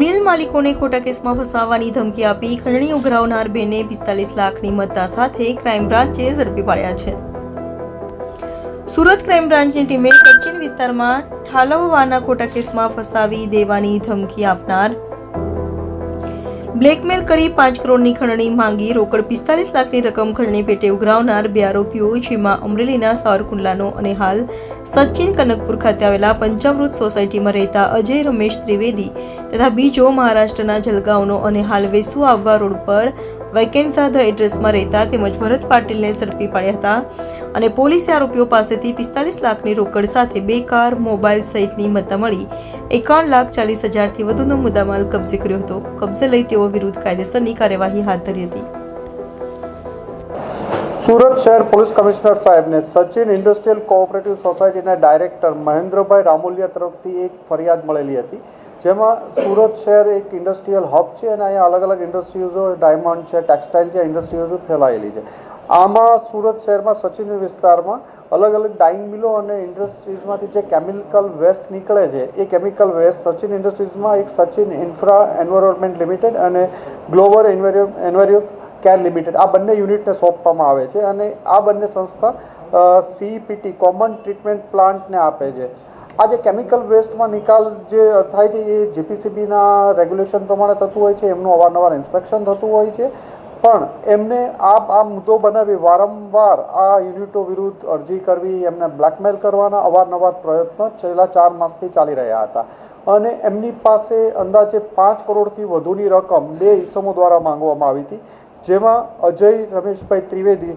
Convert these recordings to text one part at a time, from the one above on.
મિલ માલિકોને ખોટા કેસમાં ફસાવવાની ધમકી આપી ખંડણી ઉઘરાવનાર બેને પિસ્તાલીસ લાખની મત્તા સાથે ક્રાઇમ બ્રાન્ચે ઝડપી પાડ્યા છે. સુરત ક્રાઇમ બ્રાન્ચની ટીમે સચિન વિસ્તારમાં ઠાલવવાના ખોટા કેસમાં ફસાવી દેવાની ધમકી આપનાર બ્લેકમેલ કરી પાંચ કરોડની ખંડણી માંગી. રોકડ પિસ્તાલીસ લાખની રકમ ખંડણી પેટે ઉઘરાવનાર બે આરોપીઓ, જેમાં અમરેલીના સાવરકુંડલાનો અને હાલ સચિન કનકપુર ખાતે આવેલા પંચામૃત સોસાયટીમાં રહેતા અજય રમેશ ત્રિવેદી તથા બીજો મહારાષ્ટ્રના જલગાંવનો અને હાલ વેસુ આવવા રોડ પર વૈકેન્સા ધ એડ્રેસમાં રહેતા તેમજ ભરત પાટીલને ઝડપી પાડ્યા હતા અને પોલીસે આરોપીઓ પાસેથી પિસ્તાલીસ લાખની રોકડ સાથે બે કાર, મોબાઈલ સહિતની મત્તા મળી. એકાવન લાખ ચાલીસ હજારથી વધુનો મુદ્દામાલ કબજે કર્યો હતો. કબજે લઈ તેઓ વિરુદ્ધ કાયદેસરની કાર્યવાહી હાથ ધરી હતી. સુરત શહેર પોલીસ કમિશનર સાહેબને સચિન ઇન્ડસ્ટ્રીયલ કોઓપરેટિવ સોસાયટીના ડાયરેક્ટર મહેન્દ્રભાઈ રામોલિયા તરફથી એક ફરિયાદ મળેલી હતી. જેમાં સુરત શહેર એક ઇન્ડસ્ટ્રીયલ હબ છે અને અહીંયા અલગ અલગ ઇન્ડસ્ટ્રીઝો ડાયમંડ છે ટેક્સટાઇલ છે ઇન્ડસ્ટ્રીઝો ફેલાયેલી છે. આમાં સુરત શહેરમાં સચિન વિસ્તારમાં અલગ અલગ ડાઇંગ મિલો અને ઇન્ડસ્ટ્રીઝમાંથી જે કેમિકલ વેસ્ટ નીકળે છે, એ કેમિકલ વેસ્ટ સચિન ઇન્ડસ્ટ્રીઝમાં એક સચિન ઇન્ફ્રા એન્વાયરમેન્ટ લિમિટેડ અને ગ્લોબલ એન્વાયર કેર લિમિટેડ આ બંને યુનિટને સોંપવામાં આવે છે અને આ બંને સંસ્થા સીઈપીટી કોમન ટ્રીટમેન્ટ પ્લાન્ટને આપે છે. આ જે કેમિકલ વેસ્ટમાં નિકાલ જે થાય છે, એ જીપીસીબીના રેગ્યુલેશન પ્રમાણે થતું હોય છે, એમનું અવારનવાર ઇન્સ્પેક્શન થતું હોય છે. પણ એમને આ આ મુદ્દો બનાવી વારંવાર આ યુનિટો વિરુદ્ધ અરજી કરવી, એમને બ્લેકમેલ કરવાના અવારનવાર પ્રયત્નો છેલ્લા ચાર માસથી ચાલી રહ્યા હતા. અને એમની પાસે અંદાજે પાંચ કરોડથી વધુની રકમ બે ઇસમો દ્વારા માંગવામાં આવી હતી, જેમાં અજય રમેશભાઈ ત્રિવેદી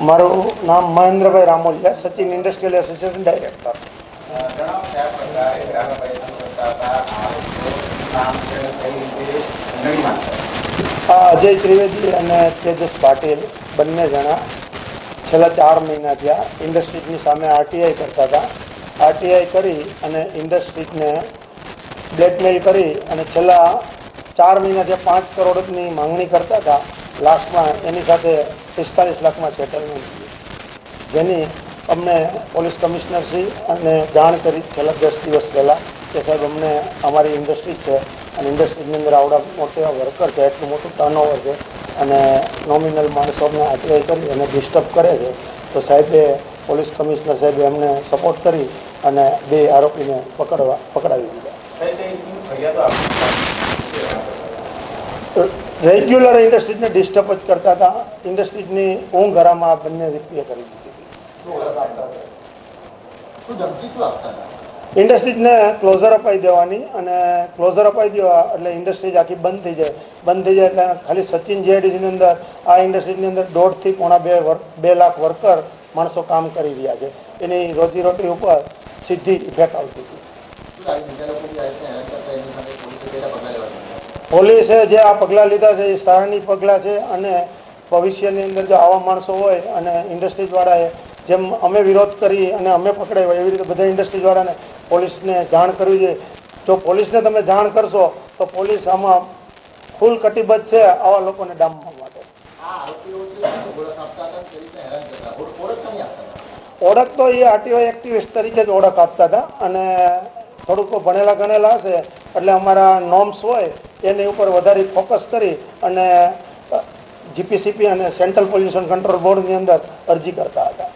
મારું નામ Mahendrabhai Ramoliya Sachin industrial association director. Ajay Trivedi અને તેજસ પાટીલ બંને જણા છેલ્લા ચાર મહિના થયા ઇન્ડસ્ટ્રીઝની સામે આરટીઆઈ કરતા હતા. આરટીઆઈ કરી અને ઇન્ડસ્ટ્રીઝને બ્લેકમેલ કરી અને છેલ્લા ચાર મહિના થયા પાંચ કરોડની માંગણી કરતા હતા, લાસ્ટમાં એની સાથે પિસ્તાલીસ લાખમાં સેટલમેન્ટ જેની અમને પોલીસ કમિશનરશ્રી અને જાણ કરી છેલ્લા દસ દિવસ પહેલાં કે સાહેબ અમને અમારી ઇન્ડસ્ટ્રી છે અને ઇન્ડસ્ટ્રીની અંદર આવડા મોટા વર્કર છે એટલું મોટું ટર્નઓવર છે અને નોમિનલ માણસોને આટલે કરી અને ડિસ્ટર્બ કરે છે. તો સાહેબે પોલીસ કમિશનર સાહેબે અમને સપોર્ટ કરી અને બે આરોપીને પકડવા પકડાવી દીધા. રેગ્યુલર ઇન્ડસ્ટ્રીઝને ડિસ્ટર્બ જ કરતા હતા. ઇન્ડસ્ટ્રીઝની ઊંઘ હરામાં આ બંને વ્યક્તિએ કરી દીધી. હતી? ઇન્ડસ્ટ્રીઝને ક્લોઝર અપાઈ દેવાની અને ક્લોઝર અપાઈ દેવા એટલે ઇન્ડસ્ટ્રીઝ આખી બંધ થઈ જાય. બંધ થઈ જાય એટલે ખાલી સચિન જીઆઈડીસીની અંદર આ ઇન્ડસ્ટ્રીઝની અંદર દોઢથી પોણા બે બે લાખ વર્કર માણસો કામ કરી રહ્યા છે. એની રોજીરોટી ઉપર સીધી ઇફેક્ટ આવતી હતી શું લાગે બીજા લોકો બી આ રીતના હેરાન કરતા એની સામે પોલીસે કેટલા પગલાં લેવા જોઈએ પોલીસે જે આ પગલાં લીધા છે એ સારાની પગલાં છે અને ભવિષ્યની અંદર જો આવા માણસો હોય અને ઇન્ડસ્ટ્રીઝવાળાએ જેમ અમે વિરોધ કરી અને અમે પકડાવ્યા એવી રીતે બધા ઇન્ડસ્ટ્રીઝવાળાને પોલીસને જાણ કરવી જોઈએ. જો પોલીસને તમે જાણ કરશો તો પોલીસ આમાં ફૂલ કટિબદ્ધ છે આવા લોકોને ડામવા માટે. ઓળખ તો એ આરટીઓ એક્ટિવિસ્ટ તરીકે જ ઓળખ આપતા હતા અને થોડુંક ભણેલા ગણેલા હશે. એટલે અમારા નોર્મ્સ હોય, એની ઉપર વધારે ફોકસ કરી અને જીપીસીપી અને સેન્ટ્રલ પોલ્યુશન કંટ્રોલ બોર્ડની અંદર અરજી કરતા હતા.